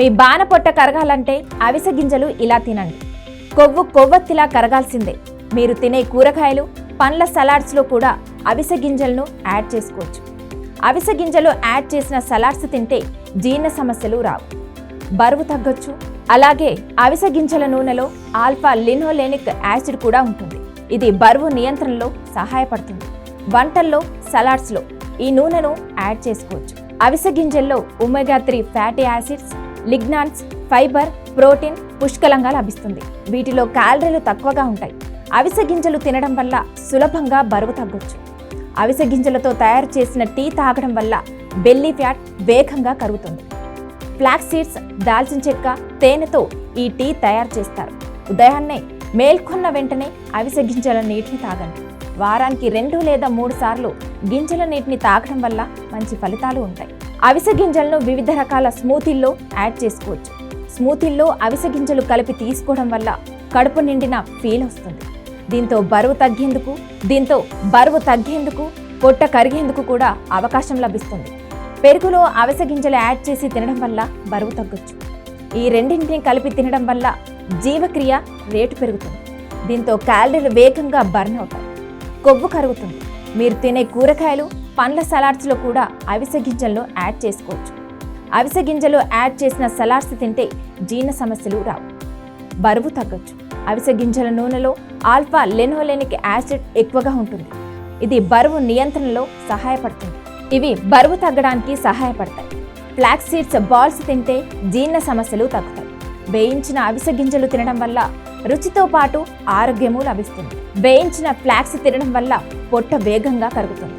మీ బాణ పొట్ట కరగాలంటే అవిసె గింజలు ఇలా తినండి. కొవ్వు కొవ్వొత్తిలా కరగాల్సిందే. మీరు తినే కూరగాయలు పండ్ల సలాడ్స్లో కూడా అవిసె గింజలను యాడ్ చేసుకోవచ్చు. అవిసె గింజలు యాడ్ చేసిన సలాడ్స్ తింటే జీర్ణ సమస్యలు రావు. బరువు తగ్గొచ్చు. అలాగే అవిసె గింజల నూనెలో ఆల్ఫా లినోలెనిక్ యాసిడ్ కూడా ఉంటుంది. ఇది బరువు నియంత్రణలో సహాయపడుతుంది. వంటల్లో సలాడ్స్లో ఈ నూనెను యాడ్ చేసుకోవచ్చు. అవిసె గింజల్లో omega three fatty acids lignans fibre protein పుష్కలంగా లభిస్తుంది. వీటిలో క్యాలరీలు తక్కువగా ఉంటాయి. అవిసె గింజలు తినడం వల్ల సులభంగా బరువు తగ్గొచ్చు. అవిసె గింజలతో తయారు చేసిన టీ తాగడం వల్ల బెల్లీ ఫ్యాట్ వేగంగా కరుగుతుంది. ఫ్లాక్స్ సీడ్స్ దాల్చిన చెక్క తేనెతో ఈ టీ తయారు చేస్తారు. ఉదయాన్నే మేల్కొన్న వెంటనే అవిసె గింజల నీటిని తాగండి. వారానికి రెండు లేదా మూడు సార్లు గింజల నీటిని తాగడం వల్ల మంచి ఫలితాలు ఉంటాయి. అవిసె గింజలను వివిధ రకాల స్మూతీల్లో యాడ్ చేసుకోవచ్చు. స్మూతీల్లో అవిసె గింజలు కలిపి తీసుకోవడం వల్ల కడుపు నిండిన ఫీల్ వస్తుంది. దీంతో బరువు తగ్గేందుకు దీంతో బరువు తగ్గేందుకు పొట్ట కరిగేందుకు కూడా అవకాశం లభిస్తుంది. పెరుగులో అవిసె గింజలు యాడ్ చేసి తినడం వల్ల బరువు తగ్గొచ్చు. ఈ రెండింటిని కలిపి తినడం వల్ల జీవక్రియ రేటు పెరుగుతుంది. దీంతో క్యాలరీలు వేగంగా బర్న్ అవుతాయి. కొవ్వు కరుగుతుంది. మీరు తినే కూరగాయలు పండ్ల సలాడ్స్లో కూడా అవిసె గింజలను యాడ్ చేసుకోవచ్చు. అవిసె గింజలు యాడ్ చేసిన సలాడ్స్ తింటే జీర్ణ సమస్యలు రావు. బరువు తగ్గొచ్చు. అవిసె గింజల నూనెలో ఆల్ఫా లెనోలెనిక్ యాసిడ్ ఎక్కువగా ఉంటుంది. ఇది బరువు నియంత్రణలో సహాయపడుతుంది. ఇవి బరువు తగ్గడానికి సహాయపడతాయి. ఫ్లాక్స్ సీడ్స్ బాల్స్ తింటే జీర్ణ సమస్యలు తగ్గుతాయి. వేయించిన అవిసె గింజలు తినడం వల్ల రుచితో పాటు ఆరోగ్యము లభిస్తుంది. వేయించిన ఫ్లాక్స్ తినడం వల్ల పొట్ట వేగంగా కరుగుతుంది.